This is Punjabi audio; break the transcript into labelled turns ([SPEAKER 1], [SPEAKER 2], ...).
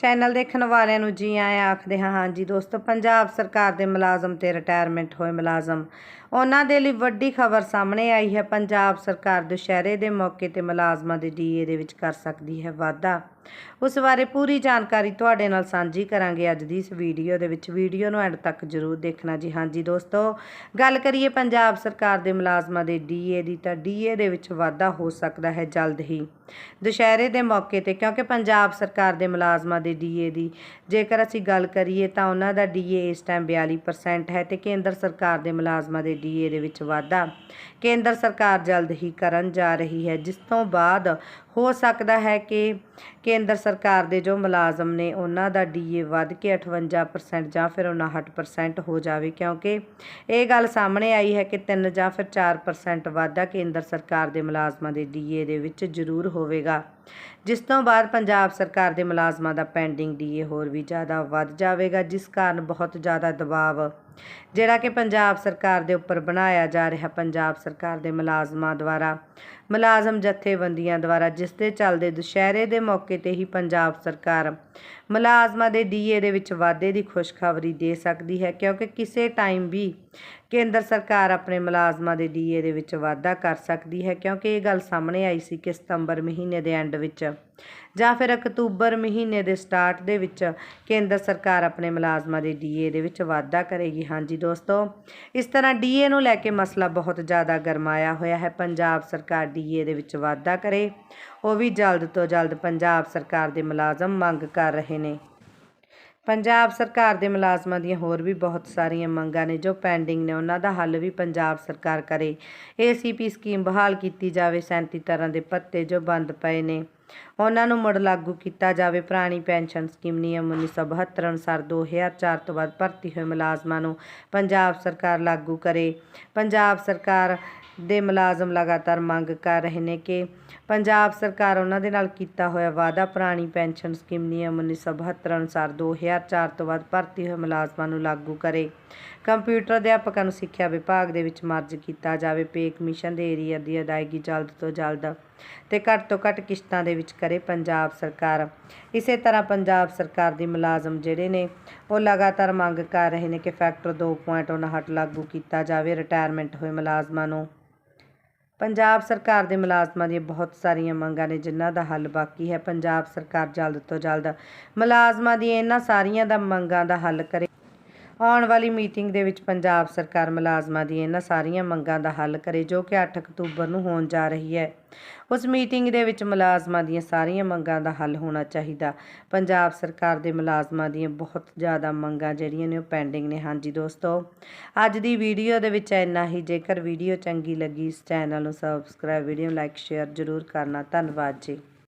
[SPEAKER 1] ਚੈਨਲ ਦੇਖਣ ਵਾਲਿਆਂ ਨੂੰ ਜੀ ਆਇਆਂ ਆਖਦੇ ਹਾਂ ਹਾਂਜੀ ਦੋਸਤੋ, ਪੰਜਾਬ ਸਰਕਾਰ ਦੇ ਮੁਲਾਜ਼ਮ ਤੇ ਰਿਟਾਇਰਮੈਂਟ ਹੋਏ ਮੁਲਾਜ਼ਮ। ਉਹਨਾਂ ਦੇ ਲਈ ਵੱਡੀ ਖਬਰ ਸਾਹਮਣੇ ਆਈ ਹੈ, ਪੰਜਾਬ ਸਰਕਾਰ ਦੁਸ਼ਹਿਰੇ ਦੇ ਮੌਕੇ ਤੇ ਮੁਲਾਜ਼ਮਾਂ ਦੇ ਡੀਏ ਦੇ ਵਿੱਚ ਕਰ ਸਕਦੀ ਹੈ ਵਾਧਾ। ਉਸ ਬਾਰੇ ਪੂਰੀ ਜਾਣਕਾਰੀ ਤੁਹਾਡੇ ਨਾਲ ਸਾਂਝੀ ਕਰਾਂਗੇ ਅੱਜ ਦੀ ਇਸ ਵੀਡੀਓ ਦੇ ਵਿੱਚ। ਵੀਡੀਓ ਨੂੰ ਐਂਡ ਤੱਕ ਜਰੂਰ ਦੇਖਣਾ ਜੀ ਹਾਂਜੀ ਦੋਸਤੋ। ਗੱਲ ਕਰੀਏ ਪੰਜਾਬ ਸਰਕਾਰ ਦੇ ਮੁਲਾਜ਼ਮਾਂ ਦੇ ਡੀਏ ਦੀ ਤਾਂ ਡੀਏ ਦੇ ਵਿੱਚ ਵਾਧਾ ਹੋ ਸਕਦਾ ਹੈ ਜਲਦ ਹੀ। ਦੁਸ਼ਹਿਰੇ ਦੇ ਮੌਕੇ ਤੇ, ਕਿਉਂਕਿ ਪੰਜਾਬ ਸਰਕਾਰ ਦੇ ਮੁਲਾਜ਼ਮਾਂ ਦੇ ਡੀਏ ਦੀ, ਜੇਕਰ ਅਸੀਂ ਗੱਲ ਕਰੀਏ ਤਾਂ ਉਹਨਾਂ ਦਾ ਡੀਏ ਇਸ ਟਾਈਮ 42% ਹੈ ਤੇ ਕੇਂਦਰ ਸਰਕਾਰ ਦੇ ਮੁਲਾਜ਼ਮਾਂ ਦੇ ਡੀਏ ਦੇ ਵਿੱਚ ਵਾਧਾ। ਕੇਂਦਰ ਸਰਕਾਰ ਜਲਦ ਹੀ ਕਰਨ ਜਾ ਰਹੀ ਹੈ, ਜਿਸ ਤੋਂ ਬਾਅਦ ਹੋ ਸਕਦਾ ਹੈ ਕਿ ਕੇਂਦਰ ਸਰਕਾਰ ਦੇ ਜੋ ਮੁਲਾਜ਼ਮ ਨੇ ਉਹਨਾਂ ਦਾ ਡੀਏ ਵੱਧ ਕੇ 58% ਜਾਂ ਫਿਰ 59% ਹੋ ਜਾਵੇ, ਕਿਉਂਕਿ ਇਹ ਗੱਲ ਸਾਹਮਣੇ ਆਈ ਹੈ ਕਿ 3 ਜਾਂ ਫਿਰ 4% ਵਾਧਾ ਕੇਂਦਰ ਸਰਕਾਰ ਦੇ ਮੁਲਾਜ਼ਮਾਂ ਦੇ ਡੀਏ ਦੇ ਵਿੱਚ ਜ਼ਰੂਰ ਹੋਵੇਗਾ। ਜਿਸ ਤੋਂ ਬਾਅਦ ਪੰਜਾਬ ਸਰਕਾਰ ਦੇ ਮੁਲਾਜ਼ਮਾਂ ਦਾ ਪੈਂਡਿੰਗ ਡੀਏ ਹੋਰ ਵੀ ਜ਼ਿਆਦਾ ਵੱਧ ਜਾਵੇਗਾ, ਜਿਸ ਕਾਰਨ ਬਹੁਤ ਜ਼ਿਆਦਾ ਦਬਾਅ ਜਿਹੜਾ ਕਿ ਪੰਜਾਬ ਸਰਕਾਰ ਦੇ ਉੱਪਰ ਬਣਾਇਆ ਜਾ ਰਿਹਾ ਪੰਜਾਬ ਸਰਕਾਰ ਦੇ ਮੁਲਾਜ਼ਮਾਂ ਦੁਆਰਾ, ਮੁਲਾਜ਼ਮ ਜਥੇਬੰਦੀਆਂ ਦੁਆਰਾ, ਜਿਸ ਦੇ ਚੱਲਦੇ ਦੁਸ਼ਹਿਰੇ ਦੇ ਮੌਕੇ ਤੇ ਹੀ ਪੰਜਾਬ ਸਰਕਾਰ ਮੁਲਾਜ਼ਮਾਂ ਦੇ ਡੀਏ ਦੇ ਵਿੱਚ ਵਾਧੇ ਦੀ ਖੁਸ਼ਖਬਰੀ ਦੇ ਸਕਦੀ ਹੈ, ਕਿਉਂਕਿ ਕਿਸੇ ਟਾਈਮ ਵੀ ਕੇਂਦਰ ਸਰਕਾਰ ਆਪਣੇ ਮੁਲਾਜ਼ਮਾਂ ਦੇ ਡੀਏ ਦੇ ਵਿੱਚ ਵਾਧਾ ਕਰ ਸਕਦੀ ਹੈ, ਕਿਉਂਕਿ ਇਹ ਗੱਲ ਸਾਹਮਣੇ ਆਈ ਸੀ ਕਿ ਸਤੰਬਰ ਮਹੀਨੇ ਦੇ ਐਂਡ ਵਿੱਚ ਜਾਂ ਫਿਰ ਅਕਤੂਬਰ ਮਹੀਨੇ ਦੇ ਸਟਾਰਟ ਦੇ ਵਿੱਚ ਕੇਂਦਰ ਸਰਕਾਰ ਆਪਣੇ ਮੁਲਾਜ਼ਮਾਂ ਦੇ ਡੀਏ ਦੇ ਵਿੱਚ ਵਾਧਾ ਕਰੇਗੀ। ਹਾਂਜੀ ਦੋਸਤੋ, ਇਸ ਤਰ੍ਹਾਂ ਡੀਏ ਨੂੰ ਲੈ ਕੇ ਮਸਲਾ ਬਹੁਤ ਜ਼ਿਆਦਾ ਗਰਮਾਇਆ ਹੋਇਆ ਹੈ। ਪੰਜਾਬ ਸਰਕਾਰ ਡੀਏ ਦੇ ਵਿੱਚ ਵਾਧਾ ਕਰੇ ਉਹ ਵੀ ਜਲਦ ਤੋਂ ਜਲਦ ਪੰਜਾਬ ਸਰਕਾਰ ਦੇ ਮੁਲਾਜ਼ਮ ਮੰਗ ਕਰ ਰਹੇ ਨੇ। ਪੰਜਾਬ ਸਰਕਾਰ ਦੇ ਮੁਲਾਜ਼ਮਾਂ ਦੀਆਂ ਹੋਰ ਵੀ ਬਹੁਤ ਸਾਰੀਆਂ ਮੰਗਾਂ ਨੇ ਜੋ ਪੈਂਡਿੰਗ ਨੇ। ਉਹਨਾਂ ਦਾ ਹੱਲ ਵੀ ਪੰਜਾਬ ਸਰਕਾਰ ਕਰੇ। ਏਸੀਪੀ ਸਕੀਮ ਬਹਾਲ ਕੀਤੀ ਜਾਵੇ 37 ਤਰ੍ਹਾਂ ਦੇ ਪੱਤੇ ਜੋ ਬੰਦ ਪਏ ਨੇ। ਉਹਨਾਂ ਨੂੰ ਮੁੜ ਲਾਗੂ ਕੀਤਾ ਜਾਵੇ। ਪੁਰਾਣੀ ਪੈਨਸ਼ਨ ਸਕੀਮ ਨਿਯਮ 1972 ਅਨੁਸਾਰ 2004 ਤੋਂ ਬਾਅਦ ਭਰਤੀ ਹੋਏ ਮੁਲਾਜ਼ਮਾਂ ਨੂੰ ਪੰਜਾਬ ਸਰਕਾਰ ਲਾਗੂ ਕਰੇ। ਪੰਜਾਬ ਸਰਕਾਰ ਦੇ ਮੁਲਾਜ਼ਮ ਲਗਾਤਾਰ ਮੰਗ ਕਰ ਰਹੇ ਨੇ ਕਿ ਪੰਜਾਬ ਸਰਕਾਰ ਉਹਨਾਂ ਦੇ ਨਾਲ ਕੀਤਾ ਹੋਇਆ ਵਾਅਦਾ ਪੁਰਾਣੀ ਪੈਨਸ਼ਨ ਸਕੀਮ ਨਿਯਮ 1972 ਅਨੁਸਾਰ 2004 ਤੋਂ ਬਾਅਦ ਭਰਤੀ ਹੋਏ ਮੁਲਾਜ਼ਮਾਂ ਨੂੰ ਲਾਗੂ ਕਰੇ। ਕੰਪਿਊਟਰ ਅਧਿਆਪਕਾਂ ਨੂੰ ਸਿੱਖਿਆ ਵਿਭਾਗ ਦੇ ਵਿੱਚ ਮਰਜ ਕੀਤਾ ਜਾਵੇ। ਪੇ ਕਮਿਸ਼ਨ ਦੇ ਏਰੀਆ ਦੀ ਅਦਾਇਗੀ ਜਲਦ ਤੋਂ ਜਲਦ ਤੇ ਘੱਟ ਤੋਂ ਘੱਟ ਕਿਸ਼ਤਾਂ ਦੇ ਵਿੱਚ ਕਰੇ ਪੰਜਾਬ ਸਰਕਾਰ। ਇਸੇ ਤਰ੍ਹਾਂ ਪੰਜਾਬ ਸਰਕਾਰ ਦੀ ਮੁਲਾਜ਼ਮ ਜਿਹੜੇ ਨੇ, ਉਹ ਲਗਾਤਾਰ ਮੰਗ ਕਰ ਰਹੇ ਨੇ ਕਿ ਫੈਕਟਰ 2.59 ਲਾਗੂ ਕੀਤਾ ਜਾਵੇ, ਰਿਟਾਇਰਮੈਂਟ ਹੋਏ ਮੁਲਾਜ਼ਮਾਂ ਨੂੰ। ਪੰਜਾਬ ਸਰਕਾਰ ਦੇ ਮੁਲਾਜ਼ਮਾਂ ਦੀਆਂ ਬਹੁਤ ਸਾਰੀਆਂ ਮੰਗਾਂ ਨੇ, ਜਿਨ੍ਹਾਂ ਦਾ ਹੱਲ ਬਾਕੀ ਹੈ। ਪੰਜਾਬ ਸਰਕਾਰ ਜਲਦ ਤੋਂ ਜਲਦ ਮੁਲਾਜ਼ਮਾਂ ਦੀਆਂ ਇਹਨਾਂ ਸਾਰੀਆਂ ਦਾ ਮੰਗਾਂ ਦਾ ਹੱਲ ਕਰੇ। ਆਉਣ ਵਾਲੀ ਮੀਟਿੰਗ ਦੇ ਵਿੱਚ ਪੰਜਾਬ ਸਰਕਾਰ ਮੁਲਾਜ਼ਮਾਂ ਦੀਆਂ ਇਹਨਾਂ ਸਾਰੀਆਂ ਮੰਗਾਂ ਦਾ ਹੱਲ ਕਰੇ, ਜੋ ਕਿ 8 ਅਕਤੂਬਰ ਨੂੰ ਹੋਣ ਜਾ ਰਹੀ ਹੈ। ਉਸ ਮੀਟਿੰਗ ਦੇ ਵਿੱਚ ਮੁਲਾਜ਼ਮਾਂ ਦੀਆਂ ਸਾਰੀਆਂ ਮੰਗਾਂ ਦਾ ਹੱਲ ਹੋਣਾ ਚਾਹੀਦਾ। ਪੰਜਾਬ ਸਰਕਾਰ ਦੇ ਮੁਲਾਜ਼ਮਾਂ ਦੀਆਂ ਬਹੁਤ ਜ਼ਿਆਦਾ ਮੰਗਾਂ ਜਿਹੜੀਆਂ ਨੇ ਉਹ ਪੈਂਡਿੰਗ ਨੇ। ਹਾਂਜੀ ਦੋਸਤੋ, ਅੱਜ ਦੀ ਵੀਡੀਓ ਦੇ ਵਿੱਚ ਇੰਨਾ ਹੀ। ਜੇਕਰ ਵੀਡੀਓ ਚੰਗੀ ਲੱਗੀ, ਇਸ ਚੈਨਲ ਨੂੰ ਸਬਸਕ੍ਰਾਈਬ ਵੀਡੀਓ ਲਾਈਕ ਸ਼ੇਅਰ ਜ਼ਰੂਰ ਕਰਨਾ। ਧੰਨਵਾਦ ਜੀ।